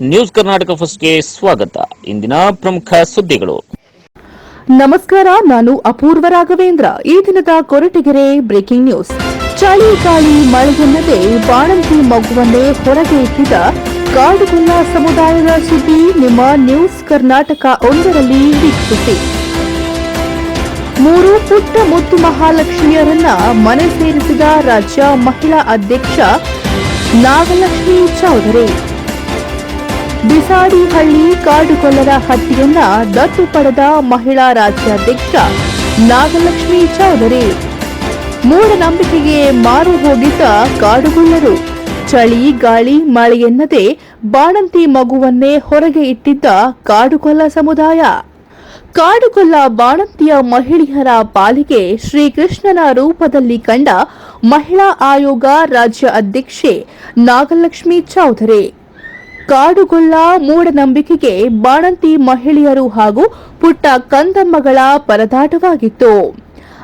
News Karnataka ಫಸ್ಟ್ಗೆ ಸ್ವಾಗತ. ಇಂದಿನ ಪ್ರಮುಖ ಸುದ್ದಿಗಳು. ನಮಸ್ಕಾರ, ನಾನು ಅಪೂರ್ವ ರಾಘವೇಂದ್ರ. ಈ ದಿನದ ಕೊರಟಗೆರೆ ಬ್ರೇಕಿಂಗ್ ನ್ಯೂಸ್ ಚಳಿ, ಗಾಳಿ, ಮಳೆಯಲ್ಲದೆ ಬಾಣಂತಿ ಮಗುವನ್ನೇ ಹೊರಗೆ ಇಟ್ಟಿದ ಕಾಡುಗುಲ್ಲ ಸಮುದಾಯದ ಸುದ್ದಿ ನಿಮ್ಮ ನ್ಯೂಸ್ ಕರ್ನಾಟಕ ಒಂದರಲ್ಲಿ ವೀಕ್ಷಿಸಿ. ಮೂರು ಪುಟ್ಟ ಮುತ್ತು ಮಹಾಲಕ್ಷ್ಮಿಯರನ್ನ ಮನೆ ಸೇರಿಸಿದ ರಾಜ್ಯ ಮಹಿಳಾ ಅಧ್ಯಕ್ಷ ನಾಗಲಕ್ಷ್ಮಿ ಚೌಧರಿ. ಬಿಸಾಡಿಹಳ್ಳಿ ಕಾಡುಗೊಲ್ಲರ ಹತ್ಯೆಯನ್ನ ದತ್ತು ಪಡೆದ ಮಹಿಳಾ ರಾಜ್ಯಾಧ್ಯಕ್ಷ ನಾಗಲಕ್ಷ್ಮಿ ಚೌಧರಿ. ಮೂಢನಂಬಿಕೆಗೆ ಮಾರು ಹೋಗಿದ್ದ ಕಾಡುಗೊಲ್ಲರು ಚಳಿ, ಗಾಳಿ ಮಳೆಯೆನ್ನದೆ ಬಾಣಂತಿ ಮಗುವನ್ನೇ ಹೊರಗೆ ಇಟ್ಟಿದ್ದ ಕಾಡುಗೊಲ್ಲ ಸಮುದಾಯ. ಕಾಡುಗೊಲ್ಲ ಬಾಣಂತಿಯ ಮಹಿಳೆಯರ ಪಾಲಿಗೆ ಶ್ರೀಕೃಷ್ಣನ ರೂಪದಲ್ಲಿ ಕಂಡ ಮಹಿಳಾ ಆಯೋಗ ರಾಜ್ಯ ಅಧ್ಯಕ್ಷೆ ನಾಗಲಕ್ಷ್ಮಿ ಚೌಧರಿ. ಕಾಡುಗೊಲ್ಲ ಮೂಢನಂಬಿಕೆಗೆ ಬಾಣಂತಿ ಮಹಿಳೆಯರು ಹಾಗೂ ಪುಟ್ಟ ಕಂದಮ್ಮಗಳ ಪರದಾಟವಾಗಿತ್ತು.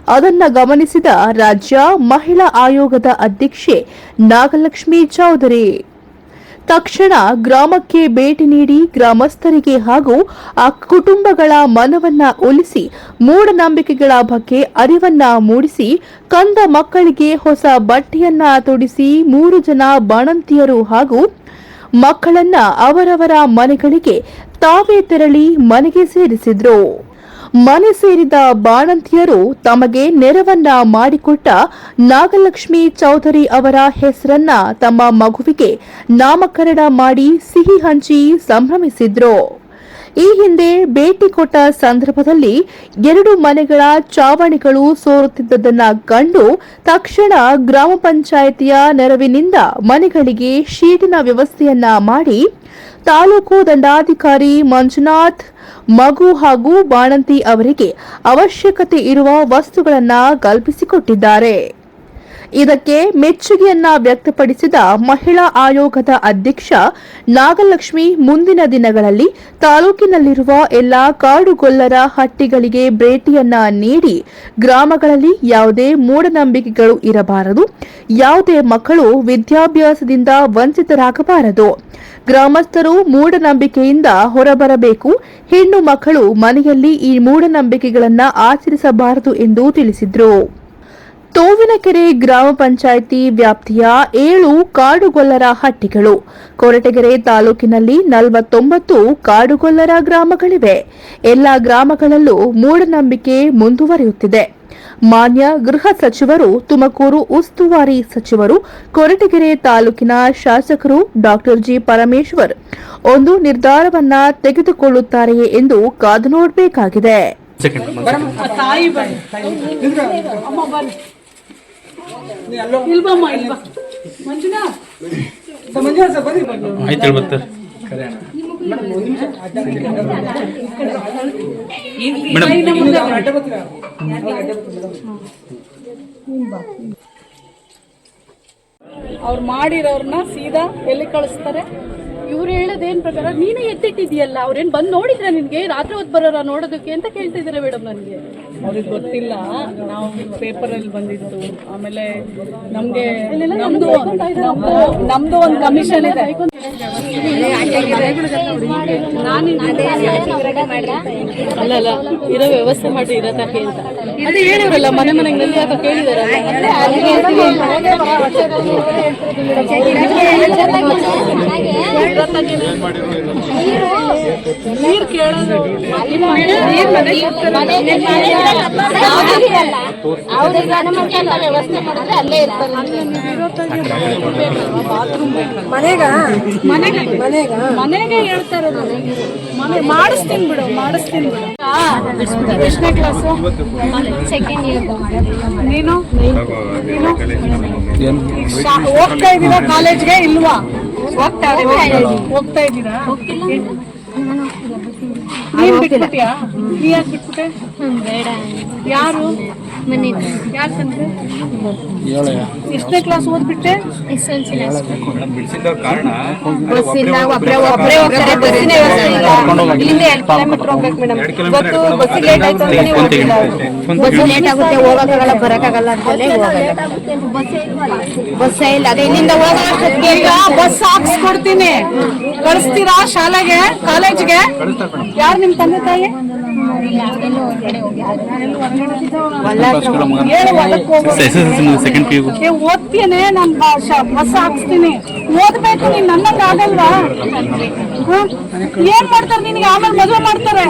ಅದನ್ನ ಗಮನಿಸಿದ ರಾಜ್ಯ ಮಹಿಳಾ ಆಯೋಗದ ಅಧ್ಯಕ್ಷೆ ನಾಗಲಕ್ಷ್ಮಿ ಚೌಧರಿ. ತಕ್ಷಣ ಗ್ರಾಮಕ್ಕೆ ಭೇಟಿ ನೀಡಿ ಗ್ರಾಮಸ್ಥರಿಗೆ ಹಾಗೂ ಆ ಕುಟುಂಬಗಳ ಮನವನ್ನ ಒಲಿಸಿ ಮೂಢನಂಬಿಕೆಗಳ ಬಗ್ಗೆ ಅರಿವನ್ನ ಮೂಡಿಸಿ ಕಂದ ಮಕ್ಕಳಿಗೆ ಹೊಸ ಬಟ್ಟೆಯನ್ನ ತೊಡಿಸಿ ಮೂರು ಜನ ಬಾಣಂತಿಯರು ಹಾಗೂ ಮಕ್ಕಳನ್ನ ಅವರವರ ಮನೆಗಳಿಗೆ ತಾವೇ ತೆರಳಿ ಮನೆಗೆ ಸೇರಿಸಿದ್ರು. ಮನೆ ಸೇರಿದ ಬಾಣಂತಿಯರು ತಮಗೆ ನೆರವನ್ನ ಮಾಡಿಕೊಟ್ಟ ನಾಗಲಕ್ಷ್ಮಿ ಚೌಧರಿ ಅವರ ಹೆಸರನ್ನ ತಮ್ಮ ಮಗುವಿಗೆ ನಾಮಕರಣ ಮಾಡಿ ಸಿಹಿ ಹಂಚಿ ಸಂಭ್ರಮಿಸಿದ್ರು. ಈ ಹಿಂದೆ ಭೇಟಿ ಕೊಟ್ಟ ಸಂದರ್ಭದಲ್ಲಿ ಎರಡು ಮನೆಗಳ ಚಾವಣಿಗಳು ಸೋರುತ್ತಿದ್ದದನ್ನ ಕಂಡು ತಕ್ಷಣ ಗ್ರಾಮ ಪಂಚಾಯಿತಿಯ ನೆರವಿನಿಂದ ಮನೆಗಳಿಗೆ ಶೀಟಿನ ವ್ಯವಸ್ಥೆಯನ್ನ ಮಾಡಿ ತಾಲೂಕು ದಂಡಾಧಿಕಾರಿ ಮಂಜುನಾಥ್, ಮಗು ಹಾಗೂ ಬಾಣಂತಿ ಅವರಿಗೆ ಅವಶ್ಯಕತೆ ಇರುವ ವಸ್ತುಗಳನ್ನು ಕಲ್ಪಿಸಿಕೊಟ್ಟಿದ್ದಾರೆ. ಇದಕ್ಕೆ ಮೆಚ್ಚುಗೆಯನ್ನ ವ್ಯಕ್ತಪಡಿಸಿದ ಮಹಿಳಾ ಆಯೋಗದ ಅಧ್ಯಕ್ಷ ನಾಗಲಕ್ಷ್ಮಿ ಮುಂದಿನ ದಿನಗಳಲ್ಲಿ ತಾಲೂಕಿನಲ್ಲಿರುವ ಎಲ್ಲಾ ಕಾಡುಗೊಲ್ಲರ ಹಟ್ಟಿಗಳಿಗೆ ಭೇಟಿಯನ್ನ ನೀಡಿ ಗ್ರಾಮಗಳಲ್ಲಿ ಯಾವುದೇ ಮೂಢನಂಬಿಕೆಗಳು ಇರಬಾರದು, ಯಾವುದೇ ಮಕ್ಕಳು ವಿದ್ಯಾಭ್ಯಾಸದಿಂದ ವಂಚಿತರಾಗಬಾರದು. ಗ್ರಾಮಸ್ಥರು ಮೂಢನಂಬಿಕೆಯಿಂದ ಹೊರಬರಬೇಕು, ಹೆಣ್ಣು ಮಕ್ಕಳು ಮನೆಯಲ್ಲಿ ಈ ಮೂಢನಂಬಿಕೆಗಳನ್ನು ಆಚರಿಸಬಾರದು ಎಂದು ತಿಳಿಸಿದ್ರು. ತೋವಿನಕೆರೆ ಗ್ರಾಮ ಪಂಚಾಯಿತಿ ವ್ಯಾಪ್ತಿಯ ಏಳು ಕಾಡುಗೊಲ್ಲರ ಹಟ್ಟಿಗಳು. ಕೊರಟಗೆರೆ ತಾಲೂಕಿನಲ್ಲಿ ನಲವತ್ತೊಂಬತ್ತು ಕಾಡುಗೊಲ್ಲರ ಗ್ರಾಮಗಳಿವೆ. ಎಲ್ಲ ಗ್ರಾಮಗಳಲ್ಲೂ ಮೂಢನಂಬಿಕೆ ಮುಂದುವರಿಯುತ್ತಿದೆ. ಮಾನ್ಯ ಗೃಹ ಸಚಿವರು ತುಮಕೂರು ಉಸ್ತುವಾರಿ ಸಚಿವರು ಕೊರಟಗೆರೆ ತಾಲೂಕಿನ ಶಾಸಕರು ಡಾಕ್ಟರ್ ಜಿ ಪರಮೇಶ್ವರ್ ಒಂದು ನಿರ್ಧಾರವನ್ನ ತೆಗೆದುಕೊಳ್ಳುತ್ತಾರೆಯೇ ಎಂದು ಕಾದು ನೋಡಬೇಕಾಗಿದೆ. ಇಲ್ಬಮ್ಮ ಇಲ್ಬ ಮಂಜುನಾಥ್ ಆಯ್ತು ಹೇಳಿ ಮತ್ತೆ. ಅವ್ರು ಮಾಡಿರೋರ್ನ ಸೀದಾ ಎಲ್ಲಿ ಕಳಿಸ್ತಾರೆ? ಇವ್ರು ಹೇಳೋದೇನ್ ಪ್ರಕಾರ ನೀನೇ ಎತ್ತಿಟ್ಟಿದ್ಯಲ್ಲ ಅವ್ರೇನ್ ಬಂದು ನೋಡಿದ್ರ ನಿನ್ಗೆ? ರಾತ್ರಿ ಹೊತ್ತು ಬರೋರ ನೋಡೋದಕ್ಕೆ ಅಂತ ಕೇಳ್ತಿದ್ದಾರೆ ಮೇಡಮ್ ನನಗೆ? ಅವ್ರಿಗೆ ಗೊತ್ತಿಲ್ಲ. ನಾವು ಪೇಪರಲ್ಲಿ ಬಂದಿತ್ತು ಆಮೇಲೆ ನಮ್ಗೆ ನಮ್ದು ನಮ್ದು ಒಂದ್ ಒಂದು ಕಮಿಷನ್ ಇದೆ. ಅಲ್ಲ ಅಲ್ಲ ಇರೋ ವ್ಯವಸ್ಥೆ ಮಾಡಿ ಇರತ್ತ ಅಂತ ಅದೇ ಹೇಳಿವ್ರಲ್ಲ ಮನೆ ಮನೆಗೆ ನಲ್ಲಿ ಹಾಕ ನೀರು ಕೇಳೋದು ನೀರ್ ಮನೆ ವ್ಯವಸ್ಥೆ ಮಾಡಿದ್ರೆ ಅಲ್ಲೇ ಇರ್ತಾರೆ ಮನೆಗೆ ಹೇಳ್ತಾ ಇರೋದು ಮನೆ ಮಾಡಿಸ್ತೀನಿ ಬಿಡು ಮಾಡಿಸ್ತೀನಿ ಬಿಡು. ಎಷ್ಟನೇ ಕ್ಲಾಸು ಸೆಕೆಂಡ್ ಇಯರ್ ನೀನು ಶಾ- ಹೋಗ್ತಾ ಇದ್ದೀರಾ ಕಾಲೇಜ್ಗೆ ಇಲ್ವಾ? ಹೋಗ್ತಾ ಹೋಗ್ತಾ ಇದ್ದೀರಾ ನೀನ್ ಬಿಟ್ಬಿಟ್ಯಾ? ನೀ ಯಾಕೆ ಬಿಟ್ಬಿಟ್ಟೆ? ಬೇಡ. ಯಾರು? ಮನೆ ಯಾಕೆ ತಂದೆ ಎಷ್ಟನೇ ಕ್ಲಾಸ್ ಓದ್ಬಿಟ್ಟೆ ಎಸ್ ಎಲ್ ಸಿ ಬಸ್ ಇಲ್ಲ ಒಬ್ರೇ ಒಬ್ರೇ ಹೋಗ್ತಾರೆ. ಬಸ್ಸಿನ ವ್ಯವಸ್ಥೆ ಇಲ್ಲ. ಇಲ್ಲಿಂದ ಎರಡು ಕಿಲೋಮೀಟರ್ ಹೋಗ್ಬೇಕು ಮೇಡಮ್. ಇವತ್ತು ಬಸ್ಸಿಗೆ ಲೇಟ್ ಆಯ್ತು ಅಂತ ಬಸ್ ಲೇಟ್ ಆಗುತ್ತೆ ಹೋಗಕ್ಕಾಗಲ್ಲ ಬರಕ್ಕಾಗಲ್ಲ ಅಂತಲೇ ಹೋಗಲ್ಲ ಬಸ್ಸೇ ಇಲ್ಲ ಅದೇ ಇಲ್ಲಿಂದ ಈಗ ಬಸ್ ಹಾಕ್ಸ್ಕೊಡ್ತೀನಿ. ಕಳಿಸ್ತೀರಾ ಶಾಲೆಗೆ ಕಾಲೇಜ್ಗೆ ಯಾರು ನಿಮ್ ತಂದೆ ತಾಯಿ. ಸೆಕೆಂಡ್ ಪಿ ಯು ಓದ್ತೀನಿ ನಾನು ಬಸ್ ಹಾಕ್ಸ್ತೀನಿ ಓದ್ಬೇಕು ನೀನ್ ನನ್ನಂಗ ಆಗಲ್ವಾ? ಏನ್ ಮಾಡ್ತಾರೆ ನಿನಗೆ? ಆಮೇಲೆ ಮದುವೆ ಮಾಡ್ತಾರೆ?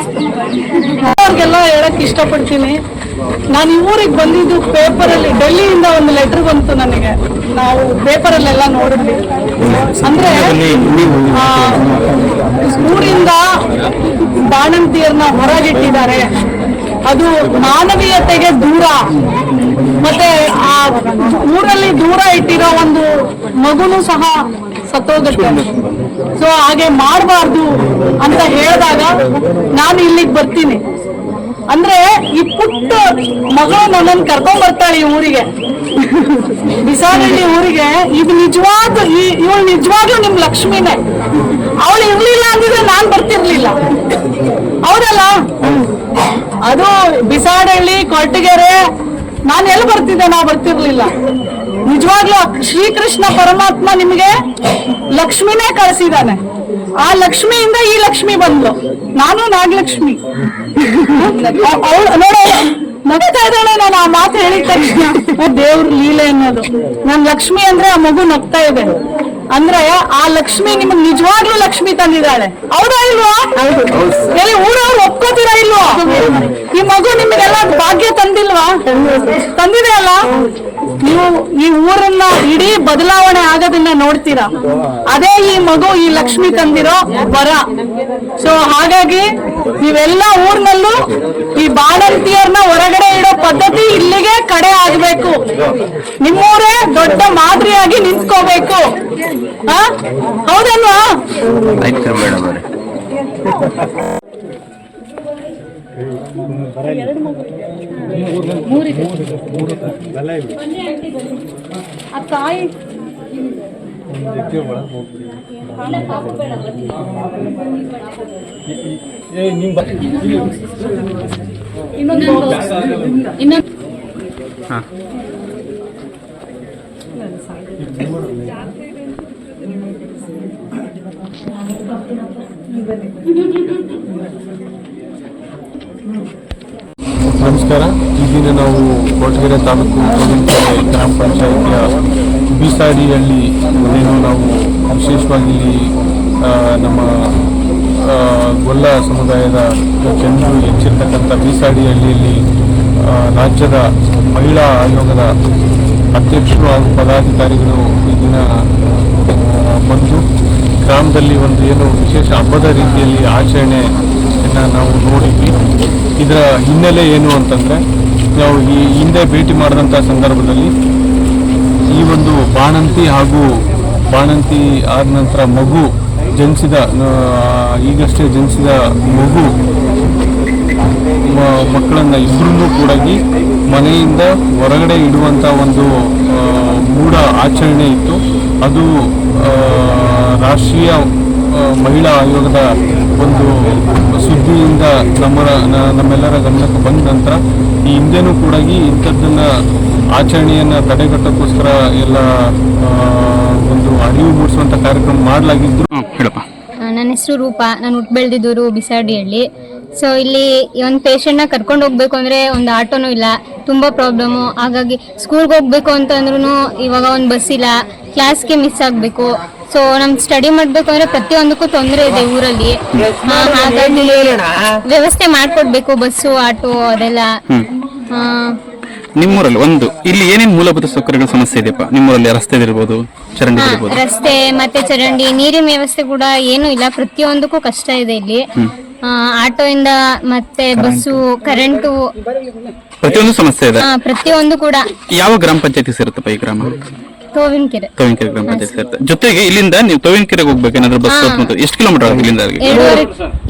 ಅವ್ರಿಗೆಲ್ಲ ಹೇಳಕ್ ಇಷ್ಟಪಡ್ತೀನಿ. ನಾನು ಈ ಊರಿಗೆ ಬಂದಿದ್ದು ಪೇಪರಲ್ಲಿ, ಡೆಲ್ಲಿಯಿಂದ ಒಂದು ಲೆಟರ್ ಬಂತು ನನಗೆ. ನಾವು ಪೇಪರಲ್ಲೆಲ್ಲ ನೋಡಿದ್ವಿ. ಅಂದ್ರೆ ಊರಿಂದ ಬಾಣಂತಿಯರನ್ನ ಹೊರಗಿಟ್ಟಿದ್ದಾರೆ. ಅದು ಮಾನವೀಯತೆಗೆ ದೂರ. ಮತ್ತೆ ಆ ಊರಲ್ಲಿ ದೂರ ಇಟ್ಟಿರೋ ಒಂದು ಮಗುನು ಸಹ ಸತ್ತೋಗುತ್ತೆ. ಸೊ ಹಾಗೆ ಮಾಡಬಾರ್ದು ಅಂತ ಹೇಳಿದಾಗ ನಾನು ಇಲ್ಲಿಗೆ ಬರ್ತೀನಿ. ಅಂದ್ರೆ ಈ ಪುಟ್ಟ ಮಗಳು ನನ್ನನ್ನು ಕರ್ಕೊಂಡ್ ಬರ್ತಾಳೆ ಈ ಊರಿಗೆ. ಬಿಸಾರಳ್ಳಿ ಊರಿಗೆ, ಇದು ನಿಜವಾದ, ಈ ಇವಳು ನಿಜವಾಗ್ಲೂ ನಿಮ್ ಲಕ್ಷ್ಮಿನೇ. ಅವಳು ಇರ್ಲಿಲ್ಲ ಅಂದಿದ್ರೆ ನಾನ್ ಬರ್ತಿರ್ಲಿಲ್ಲ. ಹೌದಲ್ಲ? ಅದು ಬಿಸಾಡಳ್ಳಿ ಕೊರಟಗೆರೆ, ನಾನು ಎಲ್ಲಿ ಬರ್ತಿದ್ದೆ? ನಾ ಬರ್ತಿರ್ಲಿಲ್ಲ. ನಿಜವಾಗ್ಲೂ ಶ್ರೀಕೃಷ್ಣ ಪರಮಾತ್ಮ ನಿಮಗೆ ಲಕ್ಷ್ಮಿನೇ ಕಳಿಸಿದಾನೆ ಆ ಲಕ್ಷ್ಮಿಯಿಂದ ಈ ಲಕ್ಷ್ಮಿ ಬಂದ್ಲು. ನಾನು ನಾಗಲಕ್ಷ್ಮಿ. ನಗ್ತಾ ಇದ್ದಾಳೆ ನಾನು ಆ ಮಾತು ಹೇಳಿದ ತಕ್ಷಣ ದೇವ್ರ ಲೀಲೆ ಅನ್ನೋದು. ನನ್ ಲಕ್ಷ್ಮಿ ಅಂದ್ರೆ ಆ ಮಗು ನಗ್ತಾ ಇದೆ. ಅಂದ್ರೆ ಆ ಲಕ್ಷ್ಮಿ ನಿಮ್ಗೆ ನಿಜವಾಗ್ಲೂ ಲಕ್ಷ್ಮಿ ತಂದಿದ್ದಾಳೆ. ಹೌದಾ ಇಲ್ವಾ? ಎಲ್ಲಿ ಊರವ್ರು ಒಪ್ಕೋತೀರಾ ಇಲ್ವಾ? ಈ ಮಗು ನಿಮಗೆಲ್ಲ ಭಾಗ್ಯ ತಂದಿಲ್ವಾ? ತಂದಿದೆ ಅಲ್ಲ? ನೀವು ಈ ಊರನ್ನ ಇಡೀ ಬದಲಾವಣೆ ಆಗೋದನ್ನ ನೋಡ್ತೀರಾ? ಅದೇ ಈ ಮಗು ಈ ಲಕ್ಷ್ಮಿ ತಂದಿರೋ ವರ. ಸೊ ಹಾಗಾಗಿ ನೀವೆಲ್ಲ ಊರ್ನಲ್ಲೂ ಈ ಬಾಣಂತಿಯರ್ನ ಹೊರಗಡೆ ಇಡೋ ಪದ್ಧತಿ ಇಲ್ಲಿಗೆ ಕಡೆ ಆಗ್ಬೇಕು. ನಿಮ್ಮೂರೇ ದೊಡ್ಡ ಮಾದರಿಯಾಗಿ ನಿಂತ್ಕೋಬೇಕು? ಹೌದಲ್ವಾ? ಅವರೇ ಆ ತಾಯಿ ಇನ್ನೊಂದು ಇನ್ನೊಂದು ನಮಸ್ಕಾರ. ಈ ದಿನ ನಾವು ಕೊರಟಗೆರೆ ತಾಲೂಕು ಕೊಡಂಕೆರೆ ಗ್ರಾಮ ಪಂಚಾಯಿತಿಯ ಬಿಸಾಡಿಯಲ್ಲಿ ಏನು ನಾವು ವಿಶೇಷವಾಗಿ ನಮ್ಮ ಗೊಲ್ಲ ಸಮುದಾಯದ ಜನರು ಹೆಚ್ಚಿರ್ತಕ್ಕಂಥ ಬೀಸಾಡಿಹಳ್ಳಿಯಲ್ಲಿ ಹಳ್ಳಿಯಲ್ಲಿ ರಾಜ್ಯದ ಮಹಿಳಾ ಆಯೋಗದ ಅಧ್ಯಕ್ಷರು ಹಾಗೂ ಪದಾಧಿಕಾರಿಗಳು ಈ ದಿನ ಬಂದು ಗ್ರಾಮದಲ್ಲಿ ಒಂದು ಏನು ವಿಶೇಷ ಹಬ್ಬದ ರೀತಿಯಲ್ಲಿ ನಾವು ನೋಡಿದ್ವಿ. ಇದರ ಹಿನ್ನೆಲೆ ಏನು ಅಂತಂದರೆ, ನಾವು ಈ ಹಿಂದೆ ಭೇಟಿ ಮಾಡಿದಂಥ ಸಂದರ್ಭದಲ್ಲಿ ಈ ಒಂದು ಬಾಣಂತಿ ಹಾಗೂ ಬಾಣಂತಿ ಆದ ನಂತರ ಮಗು ಜನಿಸಿದ ಈಗಷ್ಟೇ ಜನಿಸಿದ ಮಗು ಮಕ್ಕಳನ್ನ ಇಬ್ಬರನ್ನೂ ಕೂಡ ಮನೆಯಿಂದ ಹೊರಗಡೆ ಇಡುವಂಥ ಒಂದು ಮೂಢ ಆಚರಣೆ ಇತ್ತು. ಅದು ರಾಷ್ಟ್ರೀಯ ಮಹಿಳಾ ಆಯೋಗದ ಒಂದು ಸುದ್ದಿಯಿಂದ ನಮ್ಮ ನಮ್ಮೆಲ್ಲರ ಗಮನಕ್ಕೆ ಬಂದ ನಂತರ ಈ ಹಿಂದೆನೂ ಕೂಡ ಇಂಥದ್ದನ್ನ ಆಚರಣೆಯನ್ನು ತಡೆಗಟ್ಟಕ್ಕೋಸ್ಕರ ಎಲ್ಲ ಒಂದು ಅರಿವು ಮೂಡಿಸುವಂಥ ಕಾರ್ಯಕ್ರಮ ಮಾಡಲಾಗಿದ್ದು ನನ್ನ ಹೆಸರು ರೂಪಾ. ನಾನು ಹುಟ್ಟು ಬೆಳೆದಿದ್ದೂರು ಬಿಸಾಡಿಹಳ್ಳಿ ಸೊ ಇಲ್ಲಿ ಒಂದು ಪೇಷಂಟ್ನ ಕರ್ಕೊಂಡು ಹೋಗ್ಬೇಕು ಅಂದರೆ ಒಂದು ಆಟೋನೂ ಇಲ್ಲ. ತುಂಬ ಪ್ರಾಬ್ಲಮ್ಮು ಹಾಗಾಗಿ ಸ್ಕೂಲ್ಗೆ ಹೋಗ್ಬೇಕು ಅಂತಂದ್ರೂ ಇವಾಗ ಒಂದು ಬಸ್ ಇಲ್ಲ. ಕ್ಲಾಸ್ಗೆ ಮಿಸ್ ಆಗಬೇಕು. ಸೊ ನಮ್ ಸ್ಟಡಿ ಮಾಡ್ಬೇಕು ಅಂದ್ರೆ ಪ್ರತಿಯೊಂದಕ್ಕೂ ತೊಂದರೆ ಇದೆ ಊರಲ್ಲಿ. ಹಾಗಾಗಿ ವ್ಯವಸ್ಥೆ ಮಾಡ್ಕೊಡ್ಬೇಕು ಬಸ್ಸು ಆಟೋ ಅದೆಲ್ಲ. ನಿಮ್ಮೂರಲ್ಲಿ ಒಂದು ಇಲ್ಲಿ ಏನೇನು ಮೂಲಭೂತ ಸೌಕರ್ಯಗಳ ಸಮಸ್ಯೆ ಇದೆಯಪ್ಪ? ನಿಮ್ಮೂರಲ್ಲಿ ರಸ್ತೆ ಇರ್ಬೋದು ಚರಂಡಿ ಇರ್ಬೋದು ರಸ್ತೆ ಮತ್ತೆ ಚರಂಡಿ ನೀರಿನ ವ್ಯವಸ್ಥೆ ಕೂಡ ಏನು ಇಲ್ಲ ಪ್ರತಿಯೊಂದಕ್ಕೂ ಕಷ್ಟ ಇದೆ ಇಲ್ಲಿ. ಆ, ಆಟೋ ಇಂದ ಮತ್ತೆ ಬಸ್ಸು ಕರೆಂಟು. ಪ್ರತಿಯೊಂದು ಸಮಸ್ಯೆ ಇದೆ. ಆ, ಪ್ರತಿಯೊಂದು ಕೂಡ. ಯಾವ ಗ್ರಾಮ ಪಂಚಾಯತಿ ಸೇರುತ್ತಪ್ಪ ಈ ಗ್ರಾಮ? ಗ್ರಾಮ ಪಂಚಾಯತ್ ಜೊತೆಗೆ ಇಲ್ಲಿಂದ ನೀವು ತೋವಿನಕೆರೆಗೆ ಹೋಗ್ಬೇಕು ಏನಾದ್ರು ಬಸ್ ಮತ್ತು ಎಷ್ಟು ಕಿಲೋಮೀಟರ್ ಆಗುತ್ತೆ ಇಲ್ಲಿಂದ ಅಲ್ಲಿಗೆ? ಎರಡೂವರೆ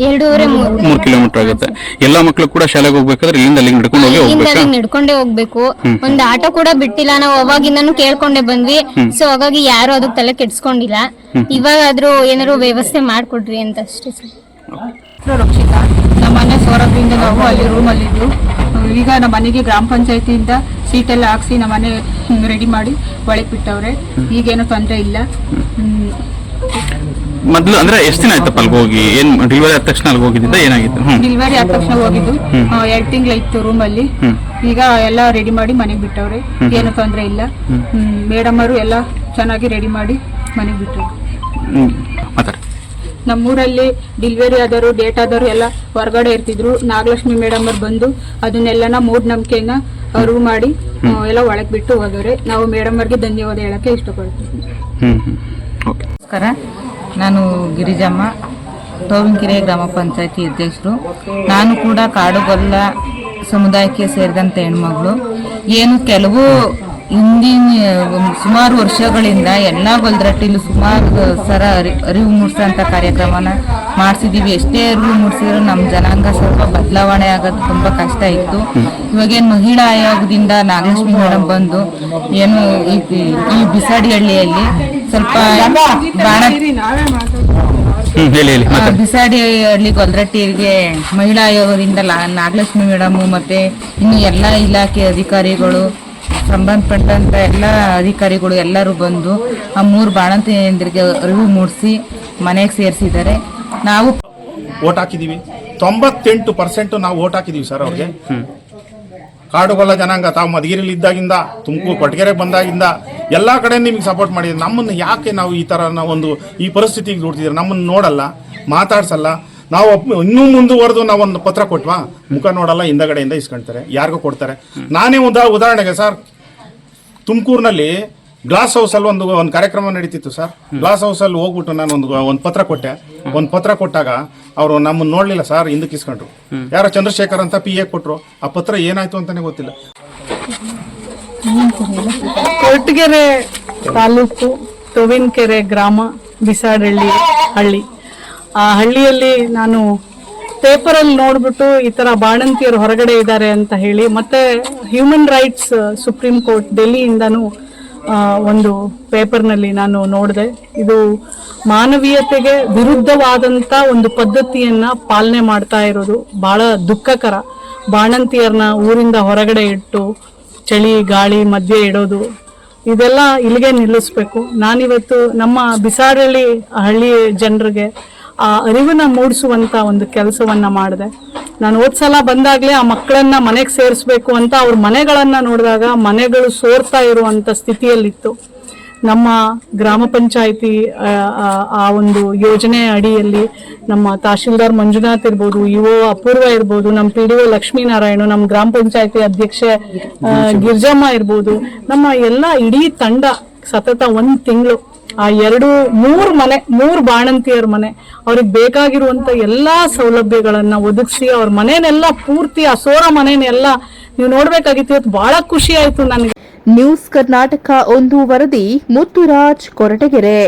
ಎರಡೂವರೆ ಮೂರು ಮೂರ್ ಕಿಲೋಮೀಟರ್ ಆಗುತ್ತೆ. ಎಲ್ಲಾ ಮಕ್ಕಳು ಕೂಡ ಶಾಲೆಗೆ ಹೋಗ್ಬೇಕಾದ್ರೆ ಇಲ್ಲಿಂದ ಅಲ್ಲಿಗೆ ನಡ್ಕೊಂಡು ಹೋಗಿ ಇಲ್ಲಿಂದ ಹೋಗ್ಬೇಕಾ? ಅಲ್ಲಿಗೆ ನಡ್ಕೊಂಡೇ ಹೋಗ್ಬೇಕು. ಒಂದ್ ಆಟೋ ಕೂಡ ಬಿಟ್ಟಿಲ್ಲ. ನಾವು ಅವಾಗಿಂದಾನು ಕೇಳ್ಕೊಂಡೆ ಬಂದ್ವಿ. ಸೊ ಹಾಗಾಗಿ ಯಾರು ಅದಕ್ಕೆ ತಲೆ ಕೆಡ್ಸ್ಕೊಂಡಿಲ್ಲ. ಇವಾಗಾದ್ರೂ ಏನಾದ್ರು ವ್ಯವಸ್ಥೆ ಮಾಡ್ಕೊಡ್ರಿ ಅಂತ ಅಷ್ಟೇ ಸರ್. ರಕ್ಷಿತಾ. ಮನೆ ಸೌರಭ್ಯದಿಂದ ನಾವು ಅಲ್ಲಿ ರೂಮಲ್ಲಿದ್ದು ಈಗ ನಮ್ಮ ಮನೆಗೆ ಗ್ರಾಮ ಪಂಚಾಯತಿಯಿಂದ ಸೀಟೆಲ್ಲ ಹಾಕ್ಸಿ ನಮ್ಮ ಮನೆ ರೆಡಿ ಮಾಡಿ ಒಳಗೆ ಬಿಟ್ಟವ್ರೆ. ಈಗೇನು ತೊಂದರೆ ಇಲ್ಲ. ಮೊದಲು ಅಂದ್ರೆ ಎಷ್ಟು ದಿನ ಆಯ್ತಪ್ಪ ಅಲ್ಲಿ ಹೋಗಿ? ಏನ್ ಡೆಲಿವರಿ ಆದ ತಕ್ಷಣ ಅಲ್ಲಿ ಹೋಗಿದ್ದ? ಏನಾಗಿತ್ತು? ಡಿಲಿವರಿ ಆದ ತಕ್ಷಣ ಹೋಗಿದ್ದು. ಎರಡು ತಿಂಗಳು ಇತ್ತು ರೂಮಲ್ಲಿ ಈಗ ಎಲ್ಲ ರೆಡಿ ಮಾಡಿ ಮನೆಗೆ ಬಿಟ್ಟವ್ರೆ. ಏನು ತೊಂದರೆ ಇಲ್ಲ. ಮೇಡಮ್ ಅವರು ಎಲ್ಲ ಚೆನ್ನಾಗಿ ರೆಡಿ ಮಾಡಿ ಮನೆಗೆ ಬಿಟ್ಟವ್ರೆ. ಮಾತಾಡಿ. ನಮ್ಮೂರಲ್ಲಿ ಡೆಲಿವರಿ ಆದವರು ಡೇಟ್ ಆದವರು ಎಲ್ಲ ಹೊರಗಡೆ ಇರ್ತಿದ್ರು. ನಾಗಲಕ್ಷ್ಮಿ ಮೇಡಮ್ ಅವ್ರು ಬಂದು ಅದನ್ನೆಲ್ಲನ ಮೂಢನಂಬಿಕೆನ ಅರಿವು ಮಾಡಿ ಎಲ್ಲ ಒಳಗೆ ಬಿಟ್ಟು ಹೋದವ್ರೆ. ನಾವು ಮೇಡಮ್ ಅವ್ರಿಗೆ ಧನ್ಯವಾದ ಹೇಳಕ್ಕೆ ಇಷ್ಟಪಡ್ತೀವಿ ಹ್ಮ್ ಹ್ಮ್. ಓಕೆ ನಮಸ್ಕಾರ. ನಾನು ಗಿರಿಜಮ್ಮ ತೋವಿನಕೆರೆ ಗ್ರಾಮ ಪಂಚಾಯತಿ ಅಧ್ಯಕ್ಷರು. ನಾನು ಕೂಡ ಕಾಡುಗೊಲ್ಲ ಸಮುದಾಯಕ್ಕೆ ಸೇರಿದಂಥ ಹೆಣ್ಮಗಳು. ಏನು ಕೆಲವು ಹಿಂದಿನ ಸುಮಾರು ವರ್ಷಗಳಿಂದ ಎಲ್ಲ ಗೊಲ್ದರಟ್ಟಿಲು ಸುಮಾರು ಸರ ಅರಿ- ಅರಿವು ಮೂಡಿಸೋಂಥ ಕಾರ್ಯಕ್ರಮನ ಮಾಡಿಸಿದ್ದೀವಿ ಎಷ್ಟೇ ಅರಿವು ಮೂಡಿಸಿದ್ರು ನಮ್ಮ ಜನಾಂಗ ಸ್ವಲ್ಪ ಬದಲಾವಣೆ ಆಗೋದು ತುಂಬ ಕಷ್ಟ ಇತ್ತು. ಇವಾಗೇನು ಮಹಿಳಾ ಆಯೋಗದಿಂದ ನಾಗಲಕ್ಷ್ಮಿ ಮೇಡಮ್ ಬಂದು ಏನು ಈ ಬಿಸಾಡಿ ಹಳ್ಳಿಯಲ್ಲಿ ಸ್ವಲ್ಪ ಬಾಣ ಬಿಸಾಡಿ ಹಳ್ಳಿ ಗೊಲ್ರಟ್ಟಿಗೆ ಮಹಿಳಾ ಆಯೋಗದಿಂದ ನಾಗಲಕ್ಷ್ಮಿ ಮೇಡಮ್ ಮತ್ತೆ ಇನ್ನು ಎಲ್ಲ ಇಲಾಖೆ ಅಧಿಕಾರಿಗಳು ಸಂಬಂಧಪಟ್ಟಂತ ಎಲ್ಲ ಅಧಿಕಾರಿಗಳು ಎಲ್ಲರೂ ಬಂದು ಆ ಮೂರು ಬಾಣಂತಿಯಂದ್ರಿಗೆ ಅರಿವು ಮೂಡಿಸಿ ಮನೆಗೆ ಸೇರಿಸಿದ್ದಾರೆ. ನಾವು ಓಟ್ ಹಾಕಿದೀವಿ. ತೊಂಬತ್ತೆಂಟು ಪರ್ಸೆಂಟ್ ನಾವು ಓಟ್ ಹಾಕಿದೀವಿ ಸರ್ ಅವ್ರಿಗೆ. ಕಾಡುಗೊಲ್ಲ ಜನಾಂಗ ತಾವು ಮಧುಗಿರಿಲಿ ಇದ್ದಾಗಿಂದ, ತುಮಕೂರು ಕೊಟ್ಟಗೆರೆ ಬಂದಾಗಿಂದ, ಎಲ್ಲ ಕಡೆ ನಿಮಗೆ ಸಪೋರ್ಟ್ ಮಾಡಿದ್ರು ನಮ್ಮನ್ನು ಯಾಕೆ ನಾವು ಈ ಥರ ಒಂದು ಈ ಪರಿಸ್ಥಿತಿಗೆ ನೋಡ್ತಿದ್ದೀರ ನಮ್ಮನ್ನು ನೋಡಲ್ಲ, ಮಾತಾಡ್ಸಲ್ಲ. ನಾವು ಇನ್ನೂ ಮುಂದುವರೆದು ನಾವೊಂದು ಪತ್ರ ಕೊಟ್ವಾ? ಮುಖ ನೋಡಲ್ಲ, ಹಿಂದಗಡೆಯಿಂದ ಇಸ್ಕೊಳ್ತಾರೆ ಯಾರಿಗೂ ಕೊಡ್ತಾರೆ. ನಾನೇ ಉದಾ ಉದಾಹರಣೆಗೆ ಸರ್ ತುಮಕೂರಿನಲ್ಲಿ ಗ್ಲಾಸ್ ಹೌಸಲ್ಲಿ ಒಂದು ಒಂದು ಕಾರ್ಯಕ್ರಮ ನಡೀತಿತ್ತು ಸರ್. ಗ್ಲಾಸ್ ಹೌಸಲ್ಲಿ ಹೋಗ್ಬಿಟ್ಟು ನಾನು ಒಂದು ಒಂದು ಪತ್ರ ಕೊಟ್ಟೆ. ಒಂದು ಪತ್ರ ಕೊಟ್ಟಾಗ ಅವರು ನಮ್ಮನ್ನು ನೋಡಲಿಲ್ಲ ಸರ್ ಹಿಂದಕ್ಕೆ ಇಸ್ಕೊಂಡ್ರು ಯಾರೋ ಚಂದ್ರಶೇಖರ್ ಅಂತ ಪಿ ಎ ಕೊಟ್ಟರು ಆ ಪತ್ರ ಏನಾಯ್ತು ಅಂತಾನೆ ಗೊತ್ತಿಲ್ಲ. ಕೊರಟಗೆರೆ ತಾಲೂಕು ತೊವಿನಕೆರೆ ಗ್ರಾಮ ಬಿಸಾಡಹಳ್ಳಿ ಹಳ್ಳಿ. ಆ ಹಳ್ಳಿಯಲ್ಲಿ ನಾನು ಪೇಪರಲ್ಲಿ ನೋಡ್ಬಿಟ್ಟು ಈ ತರ ಬಾಣಂತಿಯರು ಹೊರಗಡೆ ಇದ್ದಾರೆ ಅಂತ ಹೇಳಿ, ಮತ್ತೆ ಹ್ಯೂಮನ್ ರೈಟ್ಸ್ ಸುಪ್ರೀಂ ಕೋರ್ಟ್ ಡೆಲ್ಲಿಯಿಂದನೂ ಒಂದು ಪೇಪರ್ನಲ್ಲಿ ನಾನು ನೋಡಿದೆ. ಇದು ಮಾನವೀಯತೆಗೆ ವಿರುದ್ಧವಾದಂತ ಒಂದು ಪದ್ಧತಿಯನ್ನ ಪಾಲನೆ ಮಾಡ್ತಾ ಇರೋದು ಬಹಳ ದುಃಖಕರ. ಬಾಣಂತಿಯರನ್ನ ಊರಿಂದ ಹೊರಗಡೆ ಇಟ್ಟು ಚಳಿ, ಗಾಳಿ ಮಧ್ಯೆ ಇಡೋದು, ಇದೆಲ್ಲ ಇಲ್ಲಿಗೆ ನಿಲ್ಲಿಸ್ಬೇಕು. ನಾನಿವತ್ತು ನಮ್ಮ ಬಿಸಾರಳ್ಳಿ ಹಳ್ಳಿ ಜನರಿಗೆ ಆ ಅರಿವನ್ನ ಮೂಡಿಸುವಂತ ಒಂದು ಕೆಲಸವನ್ನ ಮಾಡಿದೆ. ನಾನು ಹೋದ್ ಸಲ ಬಂದಾಗ್ಲೇ ಆ ಮಕ್ಕಳನ್ನ ಮನೆಗೆ ಸೇರಿಸ್ಬೇಕು ಅಂತ ಅವ್ರ ಮನೆಗಳನ್ನ ನೋಡಿದಾಗ ಮನೆಗಳು ಸೋರ್ತಾ ಇರುವಂತ ಸ್ಥಿತಿಯಲ್ಲಿತ್ತು. ನಮ್ಮ ಗ್ರಾಮ ಪಂಚಾಯಿತಿ, ಆ ಒಂದು ಯೋಜನೆ ಅಡಿಯಲ್ಲಿ ನಮ್ಮ ತಹಶೀಲ್ದಾರ್ ಮಂಜುನಾಥ್ ಇರ್ಬೋದು ಇಒ ಅಪೂರ್ವ ಇರ್ಬೋದು ನಮ್ಮ ಪಿ ಡಿ ಒ ಲಕ್ಷ್ಮೀನಾರಾಯಣ ನಮ್ಮ ಗ್ರಾಮ ಪಂಚಾಯಿತಿ ಅಧ್ಯಕ್ಷೆ ಗಿರ್ಜಮ್ಮ ಇರ್ಬೋದು, ನಮ್ಮ ಎಲ್ಲ ಇಡೀ ತಂಡ ಸತತ ಒಂದು ತಿಂಗಳು ಆ ಎರಡು ಮೂರು ಮನೆ, ಮೂರು ಬಾಣಂತಿಯರ ಮನೆ, ಅವ್ರಿಗೆ ಬೇಕಾಗಿರುವಂತ ಎಲ್ಲಾ ಸೌಲಭ್ಯಗಳನ್ನ ಒದಗಿಸಿ ಅವ್ರ ಮನೆನೆಲ್ಲ ಪೂರ್ತಿ ಆ ಸೋರ ಮನೆನೆಲ್ಲ ನೀವು ನೋಡ್ಬೇಕಾಗಿತ್ತು, ಇವತ್ತು ಬಹಳ ಖುಷಿ ಆಯ್ತು ನನಗೆ. ನ್ಯೂಸ್ ಕರ್ನಾಟಕ ಒಂದು ವರದಿ ಮುತ್ತುರಾಜ್ ಕೊರಟಗೆರೆ.